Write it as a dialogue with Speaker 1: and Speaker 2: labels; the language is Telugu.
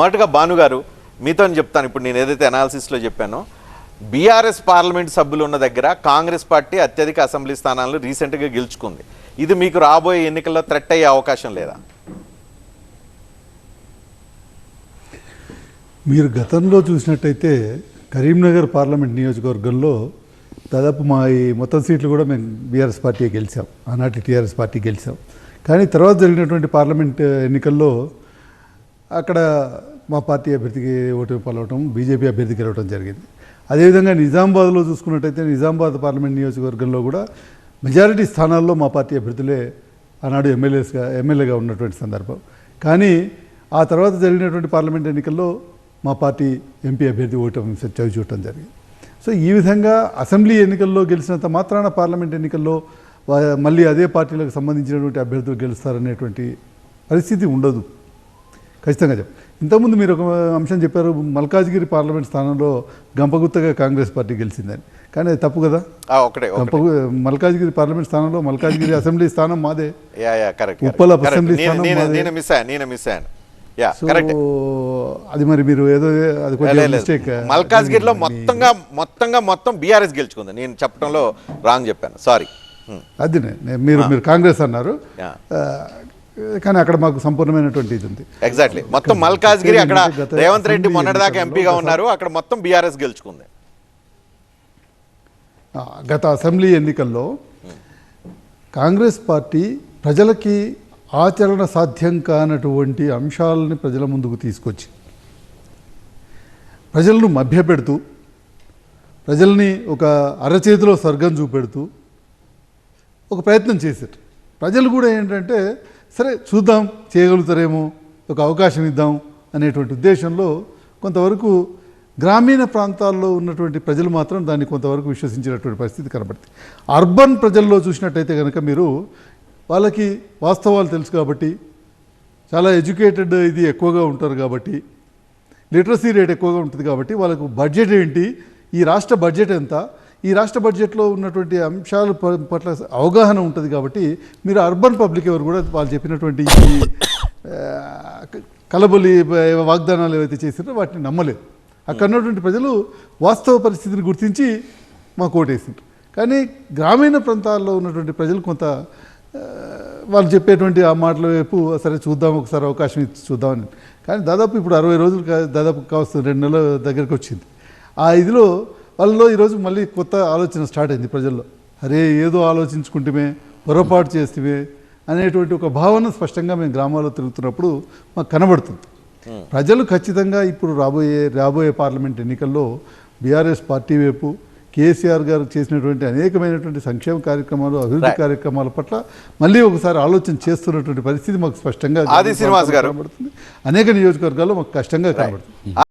Speaker 1: మొదటగా భాను గారు మీతో చెప్తాను. ఇప్పుడు నేను ఏదైతే అనాలిసిస్లో చెప్పానో బీఆర్ఎస్ పార్లమెంట్ సభ్యులు ఉన్న దగ్గర కాంగ్రెస్ పార్టీ అత్యధిక అసెంబ్లీ స్థానాలను రీసెంట్గా గెలుచుకుంది. ఇది మీకు రాబోయే ఎన్నికల్లో థ్రెట్ అయ్యే అవకాశం లేదా?
Speaker 2: మీరు గతంలో చూసినట్టయితే కరీంనగర్ పార్లమెంట్ నియోజకవర్గంలో దాదాపు మా ఈ మొత్తం సీట్లు కూడా మేము బీఆర్ఎస్ పార్టీ గెలిచాం. ఆనాటి టీఆర్ఎస్ పార్టీ గెలిచాం. కానీ తర్వాత జరిగినటువంటి పార్లమెంట్ ఎన్నికల్లో అక్కడ మా పార్టీ అభ్యర్థికి ఓటు పలవటం బీజేపీ అభ్యర్థి గెలవడం జరిగింది. అదేవిధంగా నిజామాబాద్లో చూసుకున్నట్టయితే నిజామాబాద్ పార్లమెంట్ నియోజకవర్గంలో కూడా మెజారిటీ స్థానాల్లో మా పార్టీ అభ్యర్థులే ఆనాడు ఎమ్మెల్యేస్గా ఎమ్మెల్యేగా ఉన్నటువంటి సందర్భం. కానీ ఆ తర్వాత జరిగినటువంటి పార్లమెంట్ ఎన్నికల్లో మా పార్టీ ఎంపీ అభ్యర్థి ఓటమి చవి చూడటం జరిగింది. సో ఈ విధంగా అసెంబ్లీ ఎన్నికల్లో గెలిచినంత మాత్రాన పార్లమెంట్ ఎన్నికల్లో మళ్ళీ అదే పార్టీలకు సంబంధించినటువంటి అభ్యర్థులు గెలుస్తారనేటువంటి పరిస్థితి ఉండదు. ఖచ్చితంగా చెప్ప. ఇంతకుముందు మీరు ఒక అంశం చెప్పారు మల్కాజ్గిరి పార్లమెంట్ స్థానంలో గంపగుత్తగా కాంగ్రెస్ పార్టీ గెలిచిందని. కానీ అది తప్పు కదా?
Speaker 1: ఒకటే
Speaker 2: గంప
Speaker 1: ఒకటే
Speaker 2: మల్కాజ్గిరి పార్లమెంట్ స్థానంలో మల్కాజ్గిరి అసెంబ్లీ స్థానం మాదే. ఉప్పల అసెంబ్లీ స్థానం అది మరి మీరు ఏదో అది మిస్టేక్
Speaker 1: మల్కాజ్గిరిలో మొత్తంగా మొత్తంగా మొత్తం బీఆర్ఎస్ గెలుచుకుంది. నేను చెప్పడంలో రాంగ్ చెప్పాను. సారీ
Speaker 2: అది మీరు మీరు కాంగ్రెస్ అన్నారు. కానీ అక్కడ మాకు సంపూర్ణమైనటువంటి ఇది ఉంది.
Speaker 1: ఎగ్జాక్ట్లీ మొత్తం మల్కాజ్గిరి అక్కడ రేవంత్ రెడ్డి మొన్నటిదాకా ఎంపీగా ఉన్నారు. అక్కడ మొత్తం బీఆర్ఎస్ గెలుచుకుంది.
Speaker 2: గత అసెంబ్లీ ఎన్నికల్లో కాంగ్రెస్ పార్టీ ప్రజలకి ఆచరణ సాధ్యం కానటువంటి అంశాలని ప్రజల ముందుకు తీసుకొచ్చి ప్రజలను మభ్యపెడుతూ ప్రజల్ని ఒక అరచేతిలో స్వర్గం చూపెడుతూ ఒక ప్రయత్నం చేశారు. ప్రజలు కూడా ఏంటంటే సరే చూద్దాం చేయగలుగుతారేమో ఒక అవకాశం ఇద్దాం అనేటువంటి ఉద్దేశంలో కొంతవరకు గ్రామీణ ప్రాంతాల్లో ఉన్నటువంటి ప్రజలు మాత్రం దాన్ని కొంతవరకు విశ్వసించినటువంటి పరిస్థితి కనబడుతుంది. అర్బన్ ప్రజల్లో చూసినట్టయితే కనుక మీరు వాళ్ళకి వాస్తవాలు తెలుసు కాబట్టి చాలా ఎడ్యుకేటెడ్ ఇది ఎక్కువగా ఉంటారు కాబట్టి లిటరసీ రేట్ ఎక్కువగా ఉంటుంది కాబట్టి వాళ్ళకు బడ్జెట్ ఏంటి ఈ రాష్ట్ర బడ్జెట్ ఎంత ఈ రాష్ట్ర బడ్జెట్లో ఉన్నటువంటి అంశాల పట్ల అవగాహన ఉంటుంది కాబట్టి మీరు అర్బన్ పబ్లిక్ ఎవరు కూడా వాళ్ళు చెప్పినటువంటి ఈ కలబొలి వాగ్దానాలు ఏవైతే చేసారో వాటిని నమ్మలేదు. అక్కడ ఉన్నటువంటి ప్రజలు వాస్తవ పరిస్థితిని గుర్తించి మాకు ఓటేసిండ్రు. కానీ గ్రామీణ ప్రాంతాల్లో ఉన్నటువంటి ప్రజలు కొంత వాళ్ళు చెప్పేటువంటి ఆ మాటల వైపు సరే చూద్దాం ఒకసారి అవకాశం ఇచ్చి చూద్దామని కానీ దాదాపు ఇప్పుడు అరవై రోజులు కా- దాదాపు కావస్తుంది రెండు నెలల దగ్గరికి వచ్చింది ఆ ఇదిలో వాళ్ళలో ఈరోజు మళ్ళీ కొత్త ఆలోచన స్టార్ట్ అయింది ప్రజల్లో. అరే ఏదో ఆలోచించుకుంటమే పొరపాటు చేస్తే అనేటువంటి ఒక భావన స్పష్టంగా మేము గ్రామాల్లో తిరుగుతున్నప్పుడు మాకు కనబడుతుంది. ప్రజలు ఖచ్చితంగా ఇప్పుడు రాబోయే రాబోయే పార్లమెంట్ ఎన్నికల్లో బీఆర్ఎస్ పార్టీ వైపు కేసీఆర్ గారు చేసినటువంటి అనేకమైనటువంటి సంక్షేమ కార్యక్రమాలు అభివృద్ధి. కార్యక్రమాల పట్ల మళ్ళీ ఒకసారి ఆలోచన చేస్తున్నటువంటి పరిస్థితి మాకు స్పష్టంగా. కనబడుతుంది. అనేక నియోజకవర్గాల్లో మాకు కష్టంగా కనబడుతుంది.